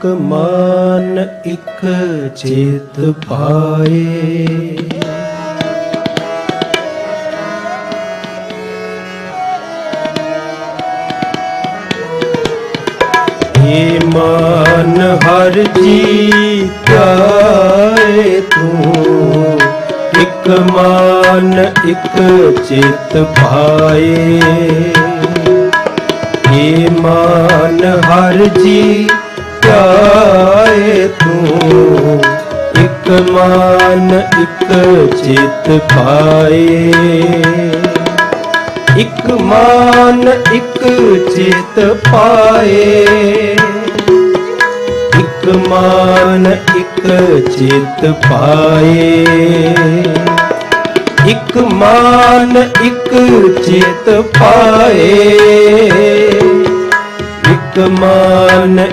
ਇਕ ਮਨ ਇਕ ਚਿਤ ਪਾਏ। ਏ ਮਨ, ਹਰ ਜੀ ਧਿਆਏ ਤੂੰ। ਇਕ ਮਨ, ਇਕ ਚਿਤ ਭਾਏ ਏ ਮਨ, ਹਰ ਜੀ ਧਿਆਏ ਤੂੰ? ਇੱਕ ਮਨ, ਇੱਕ ਚਿਤ ਪਾਏ। ਇੱਕ ਮਨ, ਇਕ ਚਿਤ ਪਾਏ। ਇੱਕ ਮਨ, ਇੱਕ ਚਿਤ ਪਾਏ। ਇੱਕ ਮਨ, ਇਕ ਚਿਤ ਪਾਏ। ਇੱਕ ਮਨ